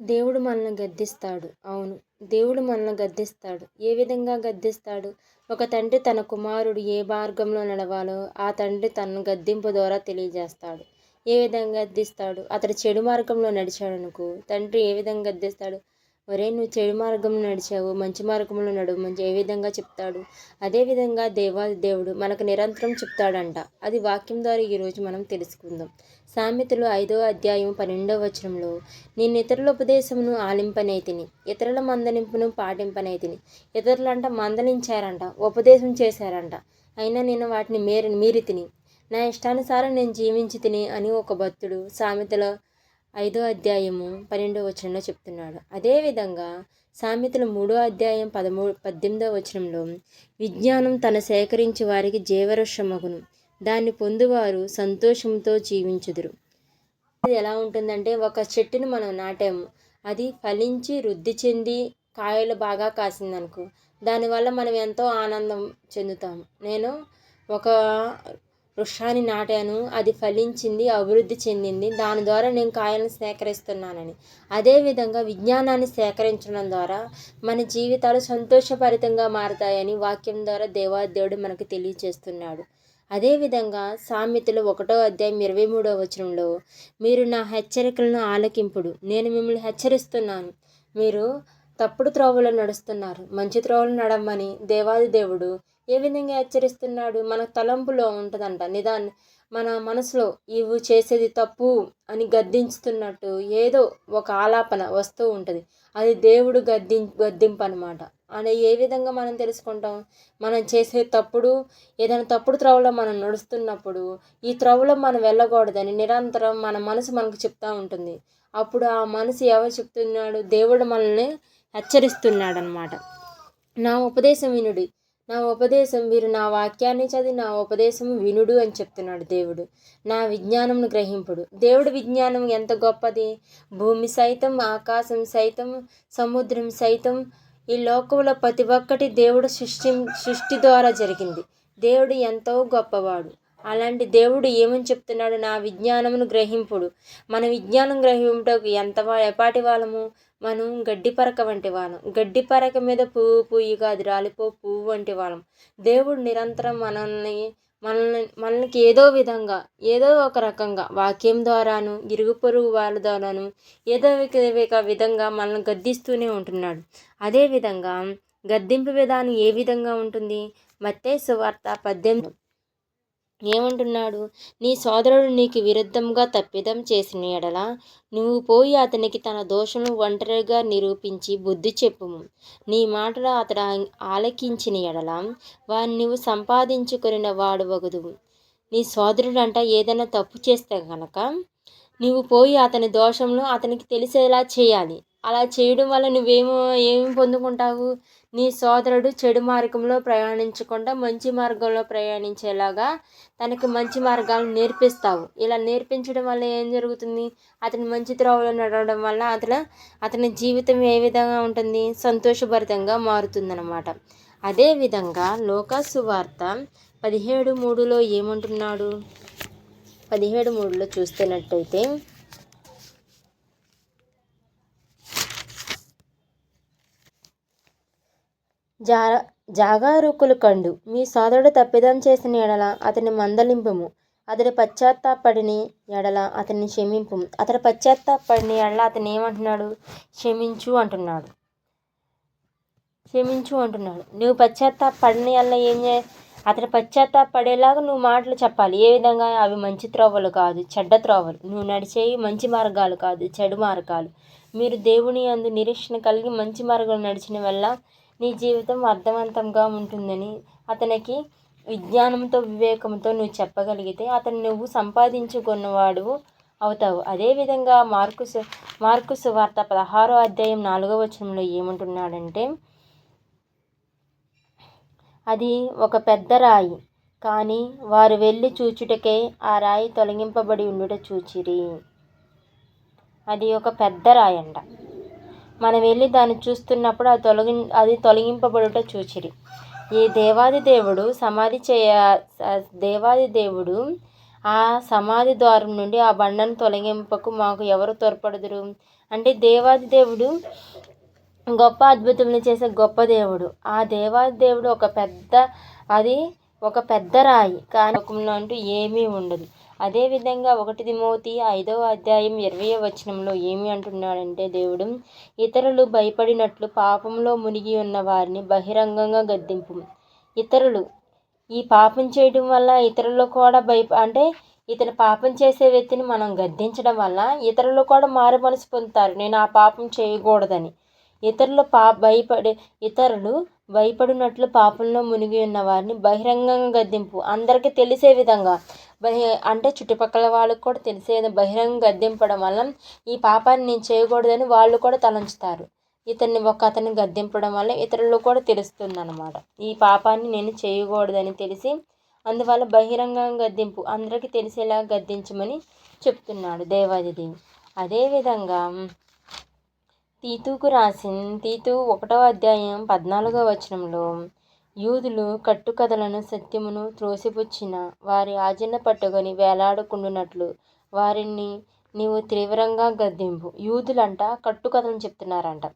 దేవుడు మనల్ని గద్దిస్తాడు. అవును దేవుడు మనల్ని గద్దిస్తాడు. ఏ విధంగా గద్దిస్తాడు? ఒక తండ్రి తన కుమారుడు ఏ మార్గంలో నడవాలో ఆ తండ్రి తనను గద్దింపు ద్వారా తెలియజేస్తాడు. ఏ విధంగా గద్దిస్తాడు? అతడు చెడు మార్గంలో నడిచాడనుకో తండ్రి ఏ విధంగా గద్దిస్తాడు? ఒరే నువ్వు చెడు మార్గంలో నడిచావు మంచి మార్గంలో నడువు మంచి ఏ విధంగా చెప్తాడు? అదేవిధంగా దేవాది దేవుడు మనకు నిరంతరం చెప్తాడంట. అది వాక్యం ద్వారా ఈరోజు మనం తెలుసుకుందాం. సామెతలు ఐదో అధ్యాయం పన్నెండవ వచనంలో నేను ఇతరుల ఉపదేశమును ఆలింపనేతిని ఇతరుల మందలింపును పాటింపనేతిని. ఇతరులంట మందలించారంట ఉపదేశం చేశారంట. అయినా నేను వాటిని మేరి మీరి తిని నా ఇష్టానుసారం నేను జీవించి తిని అని ఒక భక్తుడు సామెతలో ఐదో అధ్యాయము పన్నెండో వచనంలో చెప్తున్నాడు. అదేవిధంగా సామెతలు మూడో అధ్యాయం పదమూడు పద్దెనిమిదో వచనంలో విజ్ఞానం తన సేకరించి వారికి జీవవృక్షమగును దాన్ని పొందువారు సంతోషంతో జీవించుదురు. అది ఎలా ఉంటుందంటే ఒక చెట్టుని మనం నాటాము. అది ఫలించి వృద్ధి చెంది కాయలు బాగా కాసిందనుకో దానివల్ల మనం ఎంతో ఆనందం చెందుతాము. నేను ఒక వృక్షాన్ని నాటాను అది ఫలించింది అభివృద్ధి చెందింది. దాని ద్వారా నేను కాయలను సేకరిస్తున్నానని. అదేవిధంగా విజ్ఞానాన్ని సేకరించడం ద్వారా మన జీవితాలు సంతోషభరితంగా మారతాయని వాక్యం ద్వారా దేవాదేవుడు మనకు తెలియచేస్తున్నాడు అదేవిధంగా సామెతలు ఒకటో అధ్యాయం ఇరవై మూడో వచనంలో మీరు నా హెచ్చరికలను ఆలకింపుడు. నేను మిమ్మల్ని హెచ్చరిస్తున్నాను. మీరు తప్పుడు త్రోవలో నడుస్తున్నారు. మంచి త్రోవలు నడమ్మని దేవాది దేవుడు ఏ విధంగా హెచ్చరిస్తున్నాడు? మన తలంపులో ఉంటుందంట నిదాన్ని మన మనసులో ఇవి చేసేది తప్పు అని గద్దించుతున్నట్టు ఏదో ఒక ఆలాపన వస్తూ ఉంటుంది. అది దేవుడు గద్దిం గద్దింపు అనమాట అని ఏ విధంగా మనం తెలుసుకుంటాం? మనం చేసే తప్పుడు ఏదైనా తప్పుడు త్రవలో మనం నడుస్తున్నప్పుడు ఈ త్రవలో మనం వెళ్ళకూడదని నిరంతరం మన మనసు మనకు చెప్తూ ఉంటుంది. అప్పుడు ఆ మనసు ఎవరు చెప్తున్నాడు? దేవుడు మనల్ని హెచ్చరిస్తున్నాడు అనమాట నా ఉపదేశం వినుడి. నా ఉపదేశం వీరు నా వాక్యాన్ని చదివి నా ఉపదేశం వినుడు అని చెప్తున్నాడు దేవుడు. నా విజ్ఞానంను గ్రహింపుడు. దేవుడు విజ్ఞానం ఎంత గొప్పది? భూమి సైతం ఆకాశం సైతం సముద్రం సైతం ఈ లోకంలో ప్రతి ఒక్కటి దేవుడు సృష్టి సృష్టి ద్వారా జరిగింది. దేవుడు ఎంతో గొప్పవాడు. అలాంటి దేవుడు ఏమని చెప్తున్నాడు? నా విజ్ఞానమును గ్రహింపుడు. మన విజ్ఞానం గ్రహింపుటకు ఎంత ఎపాటి వాళ్ళము? మనం గడ్డి పరక వంటి వాళ్ళం. గడ్డి పరక మీద పువ్వు పుయ్యి కాదు రాలిపో పువ్వు వంటి వాళ్ళం. దేవుడు నిరంతరం మనల్ని మనల్ని మనకి ఏదో విధంగా ఏదో ఒక రకంగా వాక్యం ద్వారాను ఇరుగు పొరుగు వాళ్ళ ద్వారాను ఏదో ఒక విధంగా మనల్ని గద్దిస్తూనే ఉంటున్నాడు. అదేవిధంగా గద్దింపు విధానం ఏ విధంగా ఉంటుంది? మత్తే సువార్త పద్దెనిమిది ఏమంటున్నాడు? నీ సోదరుడు నీకు విరుద్ధంగా తప్పిదం చేసిన ఎడల నువ్వు పోయి అతనికి తన దోషను ఒంటరిగా నిరూపించి బుద్ధి చెప్పుము. నీ మాటలు అతడు ఆలకించిన ఎడల వారిని నువ్వు సంపాదించుకుని వాడు వగదు నీ సోదరుడు అంట ఏదైనా తప్పు చేస్తే కనుక నువ్వు పోయి అతని దోషంలో అతనికి తెలిసేలా చేయాలి. అలా చేయడం వల్ల నువ్వేమో ఏమి పొందుకుంటావు? నీ సోదరుడు చెడు మార్గంలో ప్రయాణించకుండా మంచి మార్గంలో ప్రయాణించేలాగా తనకి మంచి మార్గాలను నేర్పిస్తావు. ఇలా నేర్పించడం వల్ల ఏం జరుగుతుంది? అతని మంచి త్రోవలో నడవడం వల్ల అతను అతని జీవితం ఏ విధంగా ఉంటుంది? సంతోషభరితంగా మారుతుందన్నమాట. అదేవిధంగా లోకాసు వార్త పదిహేడు మూడులో ఏమంటున్నాడు? పదిహేడు మూడులో చూస్తున్నట్టయితే జా జాగారూకులు కండు. మీ సోదరుడు తప్పిదం చేసిన ఎడల అతని మందలింపుము. అతడి పశ్చాత్తాపడిని ఎడల అతన్ని క్షమింపు అతడి పశ్చాత్తాపడిని ఎడల అతను ఏమంటున్నాడు? క్షమించు అంటున్నాడు. క్షమించు అంటున్నాడు. నువ్వు పశ్చాత్తాపడిన ఎడల ఏం చే అతని పశ్చాత్తాపడేలాగా నువ్వు మాటలు చెప్పాలి. ఏ విధంగా? అవి మంచి త్రోవలు కాదు చెడ్డ త్రోవలు. నువ్వు నడిచేవి మంచి మార్గాలు కాదు చెడు మార్గాలు. మీరు దేవుని అందు నిరీక్షణ కలిగి మంచి మార్గాలు నడిచిన వల్ల నీ జీవితం అర్థవంతంగా ఉంటుందని అతనికి విజ్ఞానంతో వివేకంతో నువ్వు చెప్పగలిగితే అతను నువ్వు సంపాదించుకున్నవాడు అవుతావు. అదేవిధంగా మార్కు మార్కు సువార్త పదహారో అధ్యాయం నాలుగో వచనంలో ఏమంటున్నాడంటే అది ఒక పెద్ద రాయి కానీ వారు వెళ్ళి చూచుటకే ఆ రాయి తొలగింపబడి ఉండుట చూచిరి. అది ఒక పెద్ద రాయి అంట మనం వెళ్ళి దాన్ని చూస్తున్నప్పుడు అది తొలగి అది తొలగింపబడుట చూచిరి. ఈ దేవాది దేవుడు సమాధి చేయ దేవాది దేవుడు ఆ సమాధి ద్వారం నుండి ఆ బండను తొలగింపకు మాకు ఎవరు తోడ్పడదురు? అంటే దేవాది దేవుడు గొప్ప అద్భుతములు చేసే గొప్ప దేవుడు. ఆ దేవాది దేవుడు ఒక పెద్ద అది ఒక పెద్ద రాయి. కానీ అంటూ ఏమీ ఉండదు. అదేవిధంగా ఒకటి తిమోతి ఐదవ అధ్యాయం ఇరవై వచనంలో ఏమి అంటున్నాడంటే దేవుడు ఇతరులు భయపడినట్లు పాపంలో మునిగి ఉన్న వారిని బహిరంగంగా గద్దింపు. ఇతరులు ఈ పాపం చేయడం వల్ల ఇతరులు కూడా భయప అంటే ఇతను పాపం చేసే వ్యక్తిని మనం గద్దించడం వల్ల ఇతరులు కూడా మారు మనసు పొందుతారు. నేను ఆ పాపం చేయకూడదని. ఇతరులు పా భయపడే ఇతరులు భయపడినట్లు పాపంలో మునిగి ఉన్న వారిని బహిరంగంగా గద్దింపు. అందరికీ తెలిసే విధంగా అంటే చుట్టుపక్కల వాళ్ళకు కూడా తెలిసేది బహిరంగ గద్దింపడం వల్ల ఈ పాపాన్ని నేను చేయకూడదని వాళ్ళు కూడా తలంచుతారు. ఇతన్ని ఒక అతన్ని గద్దింపడం వల్ల ఇతరులు కూడా తెలుస్తుంది అనమాట ఈ పాపాన్ని నేను చేయకూడదని తెలిసి అందువల్ల బహిరంగంగా గద్దింపు అందరికీ తెలిసేలా గద్దించమని చెప్తున్నాడు దేవాదిదేవి అదేవిధంగా తీతుకు రాసిన తీతు ఒకటవ అధ్యాయం పద్నాలుగో వచనంలో యూదులు కట్టుకథలను సత్యమును త్రోసిపుచ్చిన వారి ఆజ్ఞ పట్టుకొని వేలాడుకుండునట్లు వారిని నీవు తీవ్రంగా గద్దింపు. యూదులంట కట్టుకథలను చెప్తున్నారంట.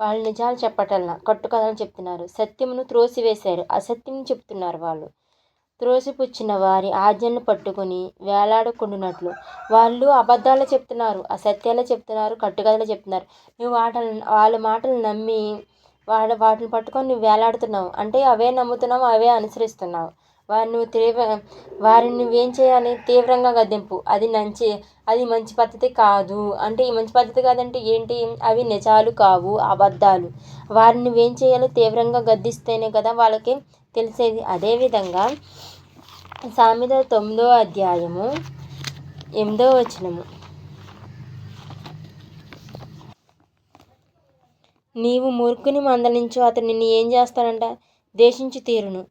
వాళ్ళు నిజాలు చెప్పటల్లా కట్టుకథలు చెప్తున్నారు. సత్యమును త్రోసివేశారు. అసత్యం చెప్తున్నారు వాళ్ళు. త్రోసిపుచ్చిన వారి ఆజ్ఞను పట్టుకొని వేలాడుకుంటున్నట్లు వాళ్ళు అబద్ధాలు చెప్తున్నారు. అసత్యాలు చెప్తున్నారు. కట్టుకథలు చెప్తున్నారు. నువ్వు వాటలను వాళ్ళ మాటలు నమ్మి వాడు వాటిని పట్టుకొని నువ్వు వేలాడుతున్నావు. అంటే అవే నమ్ముతున్నావు అవే అనుసరిస్తున్నావు. వారిని నువ్వు తీవ్ర వారిని నువ్వేం చేయాలి? తీవ్రంగా గద్దెంపు. అది మంచి అది మంచి పద్ధతి కాదు. అంటే ఈ మంచి పద్ధతి కాదంటే ఏంటి? అవి నిజాలు కావు అబద్ధాలు. వారిని నువ్వేం చేయాలో? తీవ్రంగా గద్దిస్తేనే కదా వాళ్ళకి తెలిసేది. అదేవిధంగా సామెత తొమ్మిదో అధ్యాయము ఎనిమిదో వచనము. నీవు మూర్ఖుని మందలించు అతను నిన్ను ఏం చేస్తాడంట? దేశించి తీరును.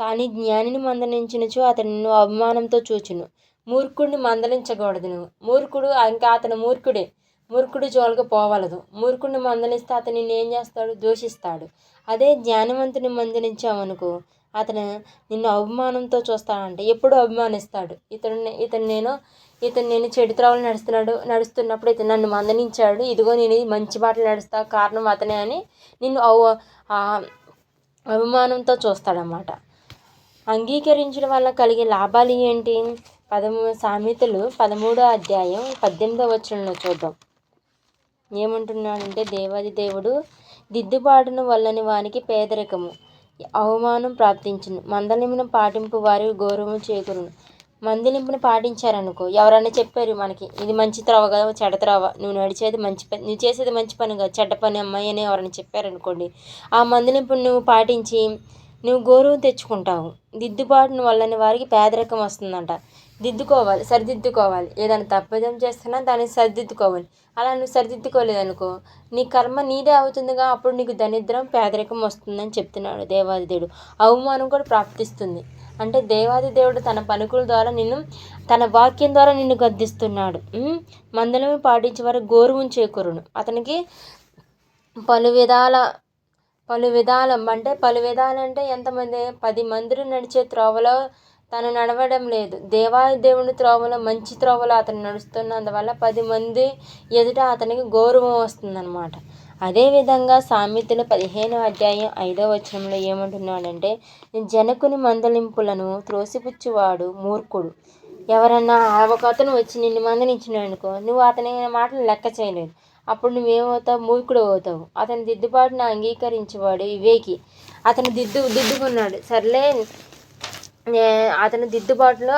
కానీ జ్ఞానిని మందలించినచో అతను నిన్ను అవమానంతో చూచును. మూర్ఖుడిని మందలించకూడదు నువ్వు. మూర్ఖుడు ఇంకా అతను మూర్ఖుడే. మూర్ఖుడు జోలికి పోవలదు. మూర్ఖుడిని మందలిస్తే అతను నిన్ను ఏం చేస్తాడు? దూషిస్తాడు. అదే జ్ఞానవంతుని మందలించామనుకో అతను నిన్ను అవమానంతో చూస్తాడంటే. ఎప్పుడు అవమానిస్తాడు ఇతను ఇతను నేను ఇతను నేను చెడు త్రోవలు నడుస్తున్నాడు నడుస్తున్నప్పుడు ఇతను నన్ను మందనించాడు. ఇదిగో నేను మంచి బాటలు నడుస్తా కారణం అతనే అని నిన్ను అవ అవమానంతో చూస్తాడనమాట అంగీకరించడం వల్ల కలిగే లాభాలు ఏంటి? పదమూడు సామెతలు పదమూడో అధ్యాయం పద్దెనిమిదో వచనంలో చూద్దాం. ఏమంటున్నాడంటే దేవాది దేవుడు దిద్దుబాటును వల్లని వానికి పేదరికము అవమానం ప్రాప్తించును. మందలిమిన పాటింపు వారి గౌరవం చేకూరును. మందలింపును పాటించారనుకో. ఎవరైనా చెప్పారు మనకి ఇది మంచి త్రవ కదా చెడ్డ త్రవ. నువ్వు నడిచేది మంచి పని నువ్వు చేసేది మంచి పని కదా చెడ్డ పని అమ్మాయి అని ఎవరైనా చెప్పారనుకోండి ఆ మందులింపుని నువ్వు పాటించి నువ్వు గౌరవం తెచ్చుకుంటావు. దిద్దుబాటును వల్లని వారికి పేదరికం వస్తుందంట. దిద్దుకోవాలి సరిదిద్దుకోవాలి. ఏదైనా తప్పిదం చేస్తున్నా దాన్ని సరిదిద్దుకోవాలి. అలా నువ్వు సరిదిద్దుకోలేదనుకో నీ కర్మ నీదే అవుతుందిగా అప్పుడు నీకు దరిద్రం పేదరికం వస్తుందని చెప్తున్నాడు దేవాదిదేవుడు అవమానం కూడా ప్రాప్తిస్తుంది. అంటే దేవాది దేవుడు తన పనుకుల ద్వారా నిన్ను తన వాక్యం ద్వారా నిన్ను గద్దిస్తున్నాడు. మందలమే పాటించే వారు గౌరవం చేకూరును. అతనికి పలు విధాల పలు విధాల అంటే పలు విధాలు అంటే ఎంతమంది? పది మందిని నడిచే త్రోవలో తను నడవడం లేదు. దేవాది దేవుని త్రోవలో మంచి త్రోవలో అతను నడుస్తున్నందువల్ల పది మంది ఎదుట అతనికి గౌరవం వస్తుందన్నమాట. అదేవిధంగా సామెతలు పదిహేను అధ్యాయం ఐదో వచనంలో ఏమంటున్నాడంటే జనకుని మందలింపులను త్రోసిపుచ్చువాడు మూర్ఖుడు. ఎవరన్నా ఒక అతను వచ్చి నిన్ను మందలించినాడు అనుకో నువ్వు అతని మాటలు లెక్క చేయలేదు అప్పుడు నువ్వేమవుతావు? మూర్ఖుడు అవుతావు. అతని దిద్దుబాటును అంగీకరించేవాడు వివేకి. అతను దిద్దు దిద్దుకున్నాడు. సర్లే అతను దిద్దుబాటులో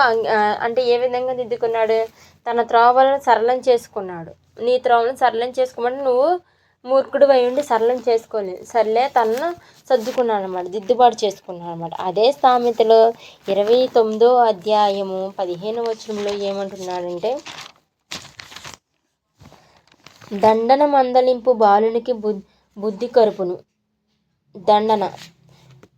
అంటే ఏ విధంగా దిద్దుకున్నాడు? తన త్రోవలను సరళం చేసుకున్నాడు. నీ త్రోవలను సరళం చేసుకోమంటే నువ్వు మూర్ఖుడు అయ్యుండి సరళం చేసుకోలేదు సర్లే తనను సర్దుకున్నాడు అనమాట దిద్దుబాటు చేసుకున్నాడు అనమాట అదే సామెతలో ఇరవై తొమ్మిదో అధ్యాయము పదిహేను వచనంలో ఏమంటున్నాడంటే దండన మందలింపు బాలునికి బుద్ధి కరుపును. దండన.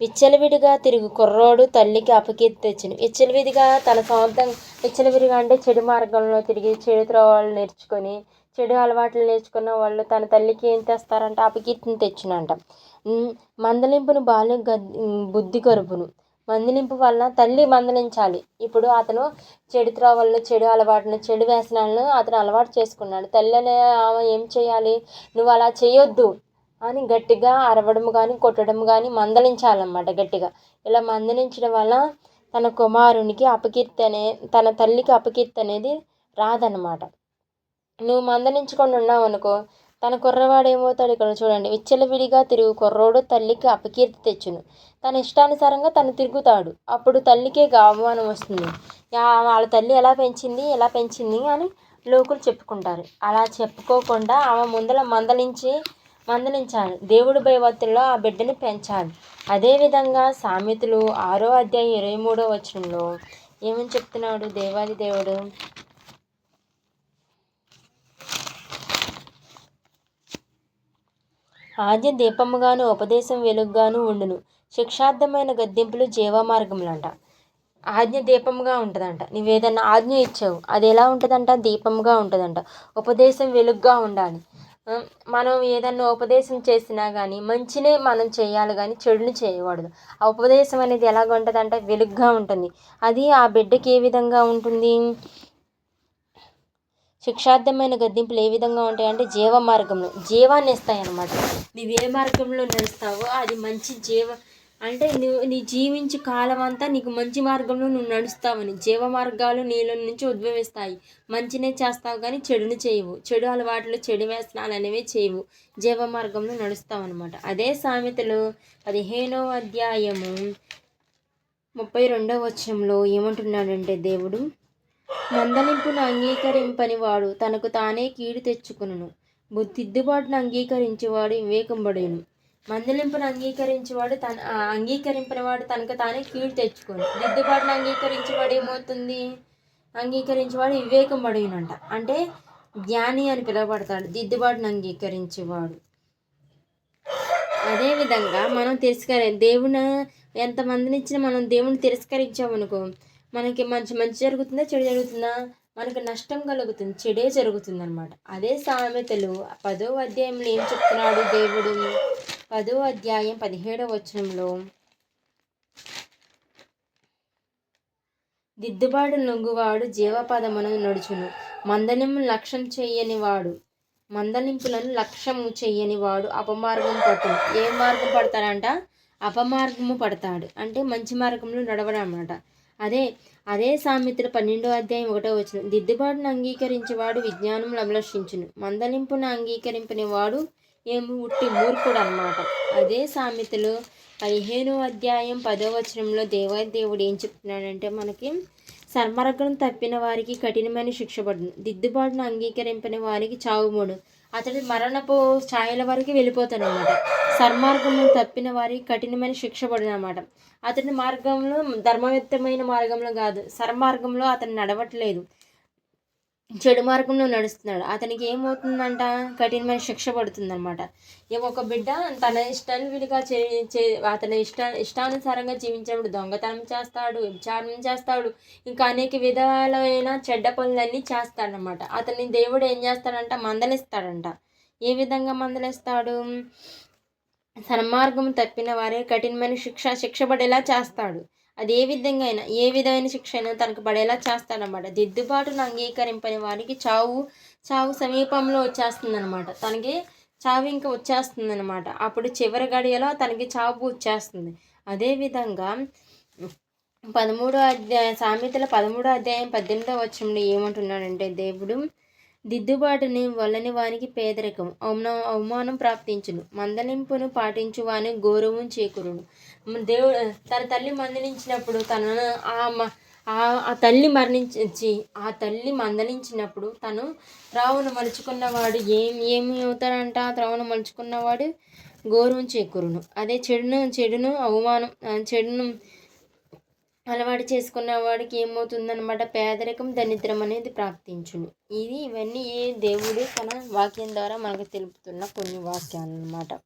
విచ్చలవిడిగా తిరుగు. కుర్రోడు తల్లికి అపకీర్తి తెచ్చును. విచ్చలవిడిగా తన సొంతం విచ్చలవిడిగా అంటే చెడు మార్గంలో తిరిగి చెడు త్రోవలు నేర్చుకొని చెడు అలవాట్లు నేర్చుకున్న వాళ్ళు తన తల్లికి ఏం తెస్తారంట అపకీర్తిని తెచ్చునంట. మందలింపును బాలు బుద్ధి కరుపును. మందలింపు వలన తల్లి మందలించాలి. ఇప్పుడు అతను చెడు త్రోవలను చెడు అలవాటును చెడు వ్యసనాలను అతను అలవాటు చేసుకున్నాడు. తల్లి అనే ఆమె ఏం చేయాలి? నువ్వు అలా చేయొద్దు అని గట్టిగా అరవడం కానీ కొట్టడం కానీ మందలించాలన్నమాట గట్టిగా. ఇలా మందలించడం వల్ల తన కుమారునికి అపకీర్తి అనే తన తల్లికి అపకీర్తి అనేది రాదనమాట నువ్వు మందలించకుండా ఉన్నావు అనుకో తన కుర్రవాడేమవుతాడు ఇక్కడ చూడండి. విచ్చలవిడిగా తిరుగు కుర్రోడు తల్లికి అపకీర్తి తెచ్చును. తన ఇష్టానుసారంగా తను తిరుగుతాడు. అప్పుడు తల్లికే అవమానం వస్తుంది. వాళ్ళ తల్లి ఎలా పెంచింది ఎలా పెంచింది అని లోకులు చెప్పుకుంటారు. అలా చెప్పుకోకుండా ఆమె ముందల మందలించి మందలించాలి. దేవుడి భయవత్తుల్లో ఆ బిడ్డని పెంచాలి. అదేవిధంగా సామెతలు ఆరో అధ్యాయం ఇరవై మూడో వచనంలో ఏమని చెప్తున్నాడు దేవాది దేవుడు? ఆద్య దీపముగాను ఉపదేశం వెలుగుగాను ఉండును. శిక్షార్థమైన గద్దింపులు జీవమార్గములంట ఆజ్ఞ దీపముగా ఉంటుందంట. నువ్వేదన్నా ఆజ్ఞ ఇచ్చావు అది ఎలా ఉంటుందంట? దీపముగా ఉంటుందంట. ఉపదేశం వెలుగుగా ఉండాలి. మనం ఏదన్నా ఉపదేశం చేసినా కానీ మంచినే మనం చేయాలి కానీ చెడుని చేయకూడదు. ఆ ఉపదేశం అనేది ఎలాగ ఉంటుందంటే వెలుగ్గా ఉంటుంది. అది ఆ బిడ్డకి ఏ విధంగా ఉంటుంది? శిక్షార్థమైన గద్దింపులు ఏ విధంగా ఉంటాయంటే జీవ మార్గంలో జీవాన్ని ఇస్తాయి అన్నమాట నువ్వు ఏ మార్గంలో నడుస్తావో అది మంచి జీవ అంటే నువ్వు నీ జీవించే కాలం అంతా నీకు మంచి మార్గంలో నువ్వు నడుస్తావని జీవ మార్గాలు నీలో నుంచి ఉద్భవిస్తాయి. మంచినే చేస్తావు కానీ చెడును చేయవు. చెడు అలవాట్లు చెడు వ్యసనాలు అనేవి చేయవు. జీవ మార్గంలో నడుస్తావు అనమాట అదే సామెతలు పదిహేనో అధ్యాయము ముప్పై రెండవ వచనంలో ఏమంటున్నాడంటే దేవుడు? మందలింపును అంగీకరింపని వాడు తనకు తానే కీడు తెచ్చుకును బుద్ధిద్దుబాటును అంగీకరించేవాడు వివేకంబడేను. మందలింపును అంగీకరించేవాడు తన అంగీకరింపని వాడు తనకు తానే కీడు తెచ్చుకోను. దిద్దుబాటును అంగీకరించేవాడు ఏమవుతుంది? అంగీకరించేవాడు వివేకం పడినంట అంటే జ్ఞాని అని పిలువబడతాడు. దిద్దుబాటును అంగీకరించేవాడు. అదేవిధంగా మనం తిరస్కరి దేవుని ఎంతమందిని ఇచ్చినా మనం దేవుని తిరస్కరించామనుకో మనకి మంచి మంచి జరుగుతుందా చెడు జరుగుతుందా? మనకు నష్టం కలుగుతుంది చెడే జరుగుతుంది అనమాట అదే సామెతలు. పదో అధ్యాయంలో ఏం చెప్తున్నాడు దేవుడు? పదో అధ్యాయం పదిహేడవ వచనంలో దిద్దుబాటు నొంగువాడు జీవపదమును నడుచును. మందలింపు లక్ష్యం చేయని వాడు మందలింపులను లక్ష్యము చేయని వాడు అపమార్గం పడుతుంది ఏ మార్గం పడతాడంట? అపమార్గము పడతాడు. అంటే మంచి మార్గంలో నడవడం అన్నమాట అదే అదే సామెతలు పన్నెండో అధ్యాయం ఒకటో వచ్చిన దిద్దుబాటును అంగీకరించేవాడు విజ్ఞానం అభిలషించును మందలింపును అంగీకరింపనివాడు ఏమి ఉట్టి మూర్ఖుడు అన్నమాట అదే సామెతలు పదిహేనో అధ్యాయం పదో వచనంలో దేవాదేవుడు ఏం చెప్తున్నాడంటే మనకి సర్మరగం తప్పిన వారికి కఠినమైన శిక్ష పడును. దిద్దుబాటును అంగీకరింపని వారికి చావుమోడు. అతడి మరణపు ఛాయల వరకు వెళ్ళిపోతాడు అనమాట సన్మార్గము తప్పిన వారికి కఠినమైన శిక్ష పడును అనమాట అతని మార్గంలో ధర్మవిత్తమైన మార్గంలో కాదు సన్మార్గంలో అతను నడవట్లేదు. చెడు మార్గంలో నడుస్తున్నాడు. అతనికి ఏమవుతుందంట? కఠినమైన శిక్ష పడుతుందనమాట ఏమో ఒక బిడ్డ తన ఇష్టాన్ని విడిగా చే చే అతని ఇష్ట ఇష్టానుసారంగా జీవించినప్పుడు దొంగతనం చేస్తాడు విచారణ చేస్తాడు ఇంకా అనేక విధాలైన చెడ్డ పనులన్నీ చేస్తాడనమాట అతని దేవుడు ఏం చేస్తాడంట? మందలిస్తాడంట. ఏ విధంగా మందలిస్తాడు? సన్మార్గం తప్పిన వారే కఠినమైన శిక్ష శిక్ష పడేలా చేస్తాడు. అది ఏ విధంగా అయినా ఏ విధమైన శిక్ష అయినా తనకు పడేలా చేస్తాడనమాట దిద్దుబాటును అంగీకరింపని వారికి చావు చావు సమీపంలో వచ్చేస్తుందనమాట తనకి చావు ఇంకా వచ్చేస్తుందనమాట అప్పుడు చివరి గడియలో తనకి చావు వచ్చేస్తుంది. అదేవిధంగా పదమూడో అధ్యాయ సామెతల పదమూడో అధ్యాయం పద్దెనిమిదో వచ్చంలో ఏమంటున్నాడంటే దేవుడు దిద్దుబాటుని వల్లని వానికి పేదరికం అవమానం అవమానం ప్రాప్తించును. మందలింపును పాటించు వాని గౌరవం చేకూరును. దేవుడు తన తల్లి మందలించినప్పుడు తనను ఆ మ- ఆ- ఆ తల్లి మరణించి ఆ తల్లి మందలించినప్పుడు తను త్రావును మలుచుకున్నవాడు ఏం ఏమి అవుతాడంట? ఆ త్రావును మలుచుకున్నవాడు గౌరవం చేకూరును. అదే చెడును చెడును అవమానం చెడును అలవాటు చేసుకున్న వాడికి ఏమవుతుందన్నమాట? పేదరికం దరిద్రం అనేది ప్రాప్తించును. ఇది ఇవన్నీ ఏ దేవుడు తన వాక్యం ద్వారా మనకు తెలుపుతున్న కొన్ని వాక్యాలు అన్నమాట